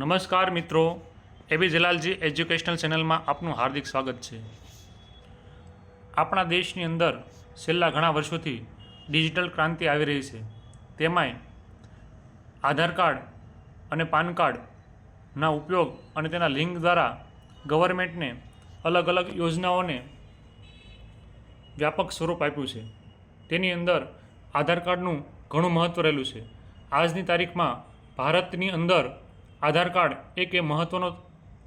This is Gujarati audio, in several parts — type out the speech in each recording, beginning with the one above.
નમસ્કાર મિત્રો. એબી જલાલજી એજ્યુકેશનલ ચેનલમાં આપનું હાર્દિક સ્વાગત છે. આપણા દેશની અંદર છેલ્લા ઘણા વર્ષોથી ડિજિટલ ક્રાંતિ આવી રહી છે. તેમાંય આધાર કાર્ડ અને પાન કાર્ડના ઉપયોગ અને તેના લિંક દ્વારા ગવર્મેન્ટને અલગ અલગ યોજનાઓને વ્યાપક સ્વરૂપ આપ્યું છે. તેની અંદર આધાર કાર્ડનું ઘણું મહત્ત્વ રહેલું છે. આજની તારીખમાં ભારતની અંદર આધાર કાર્ડ એક એ મહત્ત્વનો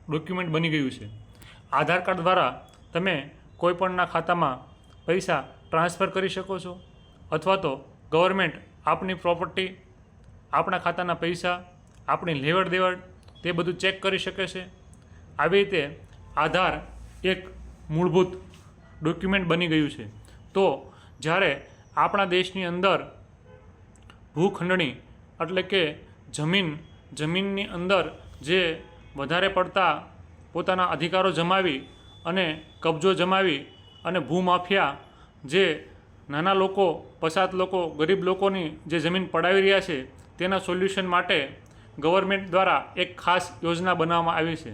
ડોક્યુમેન્ટ બની ગયું છે. આધાર કાર્ડ દ્વારા તમે કોઈપણના ખાતામાં પૈસા ટ્રાન્સફર કરી શકો છો અથવા તો ગવર્મેન્ટ આપની પ્રોપર્ટી, આપણા ખાતાના પૈસા, આપણી લેવડ દેવડ તે બધું ચેક કરી શકે છે. આવી રીતે આધાર એક મૂળભૂત ડોક્યુમેન્ટ બની ગયું છે. તો જ્યારે આપણા દેશની અંદર ભૂખંડણી એટલે કે જમીન જમીનની અંદર જે વધારે પડતા પોતાના અધિકારો જમાવી અને કબજો જમાવી અને ભૂમાફિયા જે નાના લોકો, પસાત લોકો, ગરીબ લોકોની જે જમીન પડાવી રહ્યા છે, તેના સોલ્યુશન માટે ગવર્મેન્ટ દ્વારા એક ખાસ યોજના બનાવવામાં આવી છે.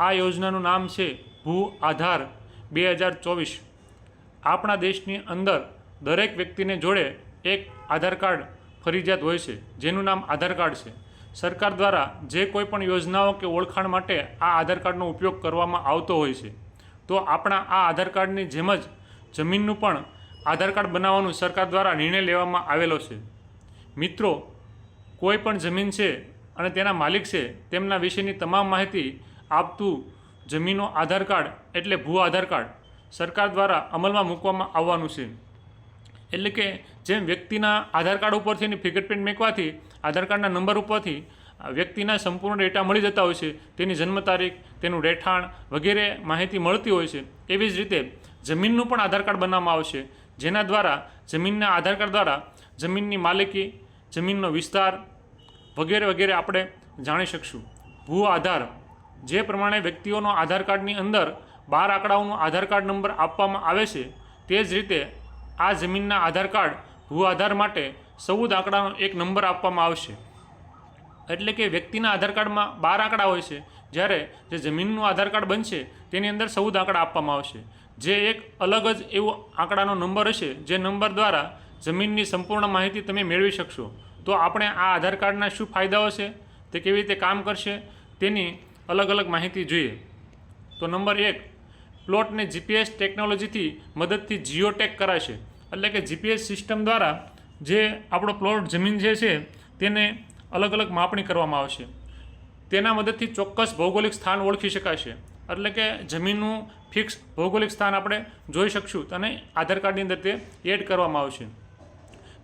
આ યોજનાનું નામ છે ભૂ આધાર બે હજાર ચોવીસ. આપણા દેશની અંદર દરેક વ્યક્તિને જોડે એક આધાર કાર્ડ ફરજિયાત હોય છે, જેનું નામ આધાર કાર્ડ છે. સરકાર દ્વારા જે કોઈ પણ યોજનાઓ કે ઓળખાણ માટે આ આધાર કાર્ડનો ઉપયોગ કરવામાં આવતો હોય છે, તો આપણા આ આધાર કાર્ડની જેમ જ જમીનનું પણ આધાર કાર્ડ બનાવવાનું સરકાર દ્વારા નિર્ણય લેવામાં આવેલો છે. મિત્રો, કોઈ પણ જમીન છે અને તેના માલિક છે, તેમના વિશેની તમામ માહિતી આપતું જમીનો આધાર કાર્ડ એટલે ભૂ આધાર કાર્ડ સરકાર દ્વારા અમલમાં મૂકવામાં આવવાનું છે. એટલે કે જેમ વ્યક્તિના આધાર કાર્ડ ઉપરથી એની ફિંગરપ્રિન્ટ મેકવાથી આધાર કાર્ડના નંબર ઉપરથી વ્યક્તિના સંપૂર્ણ ડેટા મળી જતા હોય છે, તેની જન્મ તારીખ, તેનું રહેઠાણ વગેરે માહિતી મળતી હોય છે. એવી જ રીતે જમીનનું પણ આધાર કાર્ડ બનાવવામાં આવશે, જેના દ્વારા જમીનના આધાર કાર્ડ દ્વારા જમીનની માલિકી, જમીનનો વિસ્તાર વગેરે વગેરે આપણે જાણી શકશું. ભૂ આધાર, જે પ્રમાણે વ્યક્તિઓનો આધાર કાર્ડની અંદર બાર આંકડાઓનો આધાર કાર્ડ નંબર આપવામાં આવે છે, તે જ રીતે આ જમીનના આધાર કાર્ડ ભૂ આધાર માટે ચૌદ આંકડાનો એક નંબર આપવામાં આવશે. એટલે કે વ્યક્તિના આધાર કાર્ડમાં બાર આંકડા હોય છે. જ્યારે જે જમીનનું આધાર કાર્ડ બનશે, તેની અંદર ચૌદ આંકડા આપવામાં આવશે. જે એક અલગ જ એવો આંકડાનો નંબર હશે, જે નંબર દ્વારા જમીનની સંપૂર્ણ માહિતી તમે મેળવી શકશો. તો આપણે આ આધાર કાર્ડના શું ફાયદાઓ છે? તે કેવી રીતે કામ કરશે? તેની અલગ અલગ માહિતી જોઈએ. તો નંબર એક, પ્લોટને જીપીએસ ટેકનોલોજીથી મદદથી જીઓટેક કરાશે. એટલે કે જીપીએસ સિસ્ટમ દ્વારા જે આપણો પ્લોટ જમીન જે છે, તેને અલગ અલગ માપણી કરવામાં આવશે. તેના મદદથી ચોક્કસ ભૌગોલિક સ્થાન ઓળખી શકાશે. એટલે કે જમીનનું ફિક્સ ભૌગોલિક સ્થાન આપણે જોઈ શકશું અને આધાર કાર્ડની અંદર તે એડ કરવામાં આવશે.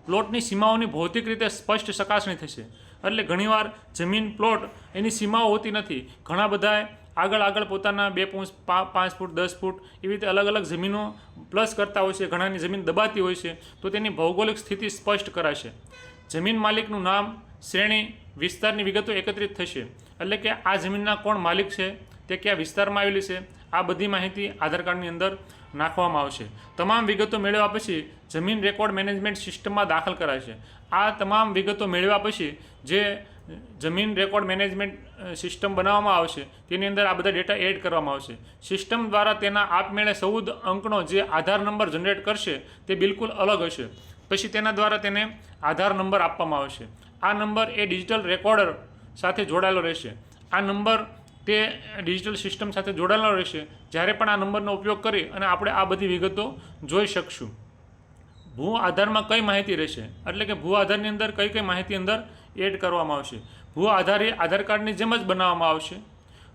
પ્લોટની સીમાઓની ભૌતિક રીતે સ્પષ્ટ ચકાસણી થશે. એટલે ઘણીવાર જમીન પ્લોટ એની સીમાઓ હોતી નથી. ઘણા બધા આગળ આગળ પોતાના બે પૂંછ પાંચ ફૂટ, દસ ફૂટ એવી રીતે અલગ અલગ જમીનો પ્લસ કરતા હોય છે, ઘણાની જમીન દબાતી હોય છે, તો તેની ભૌગોલિક સ્થિતિ સ્પષ્ટ કરાશે. જમીન માલિકનું નામ, શ્રેણી, વિસ્તારની વિગતો એકત્રિત થશે. એટલે કે આ જમીનના કોણ માલિક છે, તે કયા વિસ્તારમાં આવેલી છે, આ બધી માહિતી આધાર કાર્ડની અંદર નાખવામાં આવશે. તમામ વિગતો મેળવ્યા પછી જમીન રેકોર્ડ મેનેજમેન્ટ સિસ્ટમમાં દાખલ કરાશે. આ તમામ વિગતો મેળવ્યા પછી જે જમીન રેકોર્ડ મેનેજમેન્ટ સિસ્ટમ બનાવવામાં આવશે. તેની અંદર આ બધા ડેટા એડ કરવામાં આવશે. સિસ્ટમ દ્વારા તેના આપમેળે સૌદ અંકનો જે આધાર નંબર જનરેટ કરશે, તે બિલકુલ અલગ હશે. પછી તેના દ્વારા તેને આધાર નંબર આપવામાં આવશે. આ નંબર એ ડિજિટલ રેકોર્ડર સાથે જોડાયેલો રહેશે. આ નંબર તે ડિજિટલ સિસ્ટમ સાથે જોડાયેલો રહેશે. જ્યારે પણ આ નંબરનો ઉપયોગ કરી અને આપણે આ બધી વિગતો જોઈ શકશું. ભૂ આધારમાં કઈ માહિતી રહેશે? એટલે કે ભૂ આધારની અંદર કઈ કઈ માહિતી અંદર એડ કરવામાં આવશે. ભૂ આધાર આધાર કાર્ડની જેમ જ બનાવવામાં આવશે.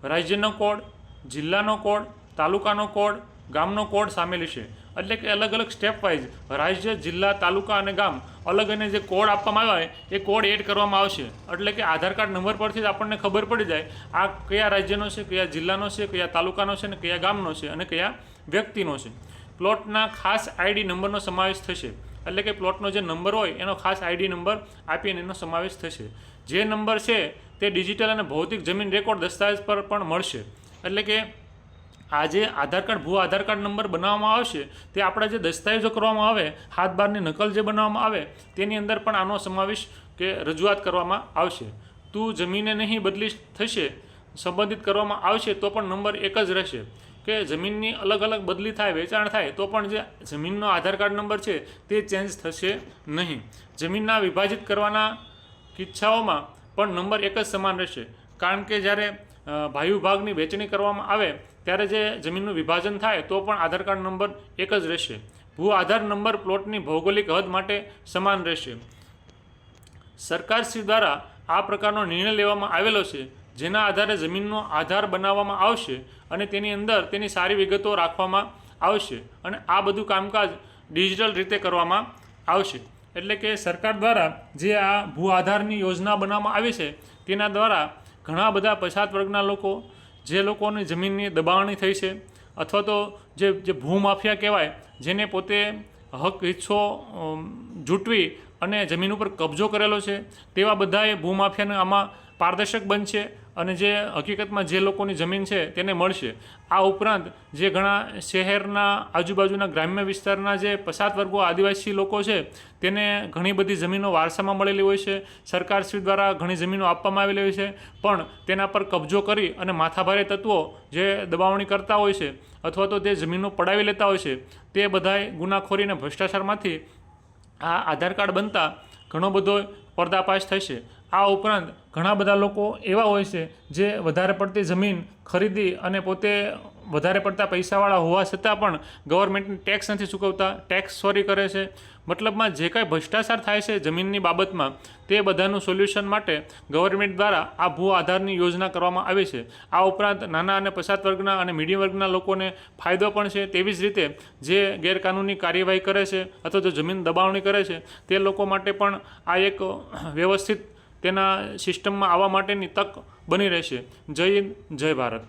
રાજ્યનો કોડ, જિલ્લાનો કોડ, તાલુકાનો કોડ, ગામનો કોડ સામેલ છે. એટલે કે અલગ અલગ સ્ટેપ વાઇઝ રાજ્ય, જિલ્લા, તાલુકા અને ગામ અલગ અને જે કોડ આપવામાં આવે એ કોડ એડ કરવામાં આવશે. એટલે કે આધાર કાર્ડ નંબર પરથી જ આપણને ખબર પડી જાય આ કયા રાજ્યનો છે, કયા જિલ્લાનો છે, કયા તાલુકાનો છે અને કયા ગામનો છે અને કયા વ્યક્તિનો છે. પ્લોટના ખાસ આઈડી નંબરનો સમાવેશ થશે. એટલે કે પ્લોટનો જે નંબર હોય, એનો ખાસ આઈડી નંબર આપીને એનો સમાવેશ થશે. જે નંબર છે, તે ડિજિટલ અને ભૌતિક જમીન રેકોર્ડ દસ્તાવેજ પર પણ મળશે. એટલે કે આ જે આધાર કાર્ડ, ભૂ આધાર કાર્ડ નંબર બનાવવામાં આવશે, તે આપણા જે દસ્તાવેજો કરવામાં આવે હાથ બારની નકલ જે બનાવવામાં આવે, તેની અંદર પણ આનો સમાવેશ કે રજૂઆત કરવામાં આવશે. તું જમીને નહીં બદલી થશે, સંબંધિત કરવામાં આવશે, તો પણ નંબર એક જ રહેશે. કે જમીનની અલગ અલગ બદલી થાય, વેચાણ થાય, તો પણ જે જમીનનો આધાર કાર્ડ નંબર છે તે ચેન્જ થશે નહીં. જમીનના વિભાજિત કરવાના કિસ્સાઓમાં પણ નંબર એક જ સમાન રહેશે. કારણ કે જ્યારે ભાઈ ભાગની વેચણી કરવામાં આવે, ત્યારે જે જમીનનું વિભાજન થાય, તો પણ આધાર કાર્ડ નંબર એક જ રહેશે. ભૂ આધાર નંબર પ્લોટની ભૌગોલિક હદ માટે સમાન રહેશે. સરકારશ્રી દ્વારા આ પ્રકારનો નિર્ણય લેવામાં આવેલો છે. જેના આધારે જમીનનો આધાર બનાવવામાં આવશે અને તેની અંદર તેની સારી વિગતો રાખવામાં આવશે અને આ બધું કામકાજ ડિજિટલ રીતે કરવામાં આવશે. એટલે કે સરકાર દ્વારા જે આ ભૂ આધારની યોજના બનાવવામાં આવી છે, તેના દ્વારા ઘણા બધા પછાત વર્ગના લોકો, જે લોકોની જમીનની દબાવણી થઈ છે, અથવા તો જે જે ભૂમાફિયા કહેવાય, જેને પોતે હક હિસ્સો જૂટવી અને જમીન ઉપર કબજો કરેલો છે, તેવા બધાએ ભૂમાફિયાને આમાં પારદર્શક બનશે અને જે હકીકતમાં જે લોકોની જમીન છે તેને મળશે. આ ઉપરાંત જે ઘણા શહેરના આજુબાજુના ગ્રામ્ય વિસ્તારના જે પછાત વર્ગો આદિવાસી લોકો છે, તેને ઘણી બધી જમીનો વારસામાં મળેલી હોય છે. સરકારશ્રી દ્વારા ઘણી જમીનો આપવામાં આવેલી હોય છે, પણ તેના પર કબજો કરી અને માથાભારે તત્વો જે દબાવણી કરતા હોય છે અથવા તો તે જમીનો પડાવી લેતા હોય છે, તે બધાય ગુનાખોરી અને ભ્રષ્ટાચારમાંથી આ આધાર કાર્ડ બનતા ઘણો બધો પર્દાફાશ થશે. આ ઉપરાંત ઘણા બધા લોકો એવા હોય છે જે વધારે પડતી જમીન ખરીદી અને પોતે વધારે પડતા પૈસાવાળા હોવા છતાં પણ ગવર્મેન્ટને ટેક્સ નથી ચૂકવતા. ટેક્સ ચોરી કરે છે. મતલબમાં જે કાંઈ ભ્રષ્ટાચાર થાય છે જમીનની બાબતમાં, તે બધાનું સોલ્યુશન માટે ગવર્મેન્ટ દ્વારા આ ભૂ આધારની યોજના કરવામાં આવી છે. આ ઉપરાંત નાના અને પછાત વર્ગના અને મીડિયમ વર્ગના લોકોને ફાયદો પણ છે. તેવી જ રીતે જે ગેરકાનૂની કાર્યવાહી કરે છે અથવા તો જમીન દબાવણી કરે છે, તે લોકો માટે પણ આ એક વ્યવસ્થિત તેના સિસ્ટમમાં આવવા માટેની તક બની રહેશે. જય હિન્દ જય ભારત.